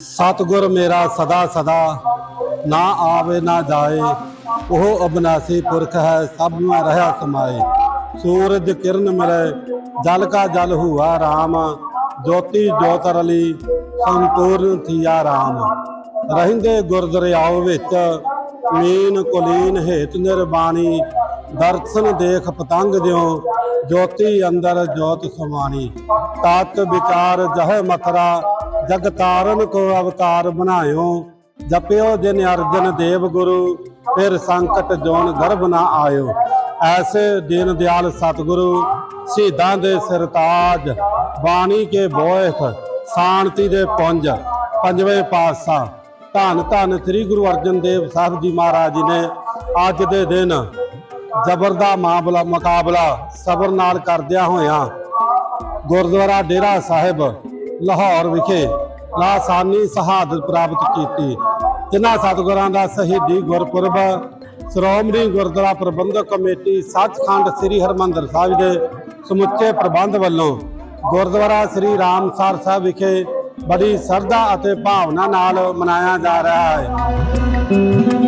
ਸਤਿਗੁਰ ਮੇਰਾ ਸਦਾ ਸਦਾ, ਨਾ ਆਵੇ ਨਾ ਜਾਏ, ਉਹ ਅਬਨਾਸੀ ਪੁਰਖ ਹੈ, ਸਭ ਮੈਂ ਰਹਾ ਸਮਾਏ। ਸੂਰਜ ਕਿਰਨ ਮਿਲੇ, ਜਲ ਕਾ ਜਲ ਹੁਆ ਰਾਮ, ਜੋਤੀ ਜੋਤ ਰਲੀ, ਸੰਪੂਰਨ ਥੀਆ ਰਾਮ। ਰਹਿੰਦੇ ਗੁਰਦਰਿਆਓ ਵਿੱਚ, ਮੀਨ ਕੁਲੀਨ ਹੇਤ ਨਿਰਬਾਣੀ, ਦਰਸ਼ਨ ਦੇਖ ਪਤੰਗ ਦਿਓ, ਜੋਤੀ ਅੰਦਰ ਜੋਤ ਸਮਾਣੀ। ਤਤ ਵਿਚਾਰ ਜਹ ਮਥਰਾ ਜਗ ਤਾਰਨ ਕੋ ਅਵਤਾਰ ਬਣਾਇਓ, ਜਪਿਓ ਜਿਨ ਅਰਜਨ ਦੇਵ ਗੁਰੂ, ਫਿਰ ਸੰਕਟ ਜੋਨ ਗਰਭ ਨਾ ਆਇਓ। ਐਸੇ ਦੀਨ ਦਿਆਲ ਸਤਿਗੁਰੂ, ਸ਼ਹੀਦਾਂ ਦੇ ਸਿਰਤਾਜ, ਬਾਣੀ ਕੇ ਬੋਇਥ ਸ਼ਾਂਤੀ ਦੇ ਪੁੰਜ, ਪੰਜਵੇਂ ਪਾਤਸ਼ਾਹ। ਧੰਨ ਧੰਨ ਸ੍ਰੀ ਗੁਰੂ ਅਰਜਨ ਦੇਵ ਸਾਹਿਬ ਜੀ ਮਹਾਰਾਜ ਜੀ ਨੇ ਅੱਜ ਦੇ ਦਿਨ ਜ਼ਬਰ ਦਾ ਮਾਮਲਾ ਮੁਕਾਬਲਾ ਸਬਰ ਨਾਲ ਕਰਦਿਆਂ ਹੋਇਆਂ ਗੁਰਦੁਆਰਾ ਡੇਰਾ ਸਾਹਿਬ ਲਾਹੌਰ ਵਿਖੇ ਲਾਸਾਨੀ ਸ਼ਹਾਦਤ ਪ੍ਰਾਪਤ ਕੀਤੀ। ਜਿਨ੍ਹਾਂ ਸਤਿਗੁਰਾਂ ਦਾ ਸ਼ਹੀਦੀ ਗੁਰਪੁਰਬ, ਸ਼੍ਰੋਮਣੀ ਗੁਰਦੁਆਰਾ ਪ੍ਰਬੰਧਕ ਕਮੇਟੀ ਸੱਚਖੰਡ ਸ੍ਰੀ ਹਰਮੰਦਰ ਸਾਹਿਬ ਦੇ ਸਮੁੱਚੇ ਪ੍ਰਬੰਧ ਵੱਲੋਂ ਗੁਰਦੁਆਰਾ ਸ੍ਰੀ ਰਾਮਸਰ ਸਾਹਿਬ ਵਿਖੇ ਬੜੀ ਸਰਧਾ ਅਤੇ ਭਾਵਨਾ ਨਾਲ ਮਨਾਇਆ ਜਾ ਰਿਹਾ ਹੈ।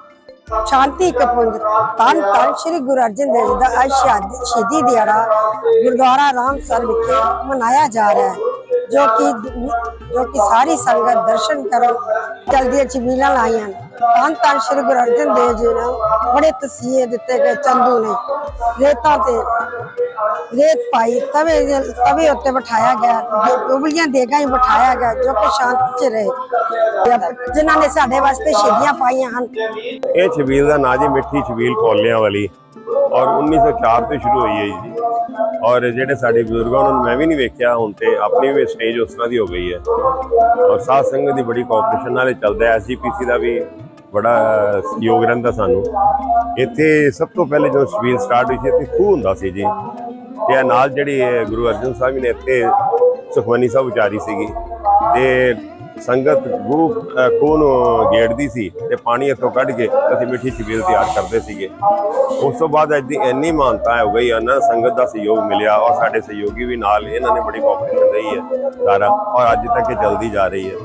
ਸ਼ਾਂਤੀ ਕਪੁੰਜ ਤਨ ਤਨ ਸ੍ਰੀ ਗੁਰੂ ਅਰਜਨ ਦੇਵ ਜੀ ਦਾ ਅੱਜ ਸ਼ਹਾਦ- ਸ਼ਹੀਦੀ ਦਿਹਾੜਾ ਗੁਰਦੁਆਰਾ ਰਾਮਸਰ ਵਿਖੇ ਮਨਾਇਆ ਜਾ ਰਿਹਾ ਹੈ। ਜੋ ਕਿ ਜੋ ਕਿ ਸਾਰੀ ਸੰਗਤ ਦਰਸ਼ਨ ਕਰਨ ਜਲਦੀ ਛਬੀਲਾਂ ਲਾਈਆਂ ਨੇ। ਤਨ ਸ੍ਰੀ ਗੁਰੂ ਅਰਜਨ ਦੇਵ ਜੀ ਨੇ ਬੜੇ ਤਸੀਹੇ ਦਿੱਤੇ ਗਏ ਚੰਦੂ ਨੇ। ਰੇਤਾਂ ਤੇ ਰੇਤ ਪਾਈ, ਤਵੇ ਤਵੇ ਉੱਤੇ ਬਿਠਾਇਆ ਗਿਆ ਉਬਲੀਆਂ ਦੇਗਾਂ ਹੀ ਬਿਠਾਇਆ ਗਿਆ, ਜੋ ਕਿ ਸ਼ਾਂਤ ਚ ਰਹੇ। ਜਿਨ੍ਹਾਂ ਨੇ ਸਾਡੇ ਵਾਸਤੇ ਸ਼ਹੀਦੀਆਂ ਪਾਈਆਂ ਹਨ। ਇਹ ਛਬੀਲ ਦਾ ਨਾਂ ਜੀ ਮਿੱਠੀ ਛਬੀਲ ਕੋਲਿਆਂ ਵਾਲੀ। ਔਰ 1904 ਤੋਂ ਸ਼ੁਰੂ ਹੋਈ ਹੈ ਜੀ। ਔਰ ਜਿਹੜੇ ਸਾਡੇ ਬਜ਼ੁਰਗਾਂ ਉਹਨਾਂ ਨੂੰ ਮੈਂ ਵੀ ਨਹੀਂ ਵੇਖਿਆ, ਹੁਣ ਤੇ ਆਪਣੀ ਵੀ ਸਟੇਜ ਉਸ ਤਰ੍ਹਾਂ ਦੀ ਹੋ ਗਈ ਹੈ। ਔਰ ਸਾਧ ਸੰਗਤ ਦੀ ਬੜੀ ਕੋਆਪਰੇਸ਼ਨ ਨਾਲ ਇਹ ਚੱਲਦਾ ਹੈ। ਐਸਜੀਪੀਸੀ ਦਾ ਵੀ ਬੜਾ ਸਹਿਯੋਗ ਰਹਿੰਦਾ ਸਾਨੂੰ। ਇੱਥੇ ਸਭ ਤੋਂ ਪਹਿਲੇ ਜਦੋਂ ਛਬੀਲ ਸਟਾਰਟ ਹੋਈ ਸੀ, ਇੱਥੇ ਖੂਹ ਹੁੰਦਾ ਸੀ ਜੀ। ਤੇ ਨਾਲ ਜਿਹੜੀ ਗੁਰੂ ਅਰਜਨ ਸਾਹਿਬ ਜੀ ਨੇ ਇੱਥੇ ਸੁਖਮਨੀ ਸਾਹਿਬ ਉਚਾਰੀ ਸੀਗੀ। ਤੇ ਸੰਗਤ ਗੁਰੂ ਅਹ, ਖੂਹ ਨੂੰ ਗੇੜਦੀ ਸੀ ਤੇ ਪਾਣੀ ਇੱਥੋਂ ਕੱਢ ਕੇ ਅਸੀਂ ਮਿੱਠੀ ਛਬੀਲ ਤਿਆਰ ਕਰਦੇ ਸੀਗੇ। ਉਸ ਤੋਂ ਬਾਅਦ ਅੱਜ ਦੀ ਇੰਨੀ ਮਾਨਤਾ ਹੋ ਗਈ ਉਹਨਾਂ ਸੰਗਤ ਦਾ ਸਹਿਯੋਗ ਮਿਲਿਆ ਔਰ ਸਾਡੇ ਸਹਿਯੋਗੀ ਵੀ ਨਾਲ ਇਹਨਾਂ ਨੇ ਬੜੀ ਕੋਆਪਰੇਸ਼ਨ ਰਹੀ ਹੈ ਸਾਰਾ ਔਰ ਅੱਜ ਤੱਕ ਇਹ ਜਲਦੀ ਜਾ ਰਹੀ ਹੈ।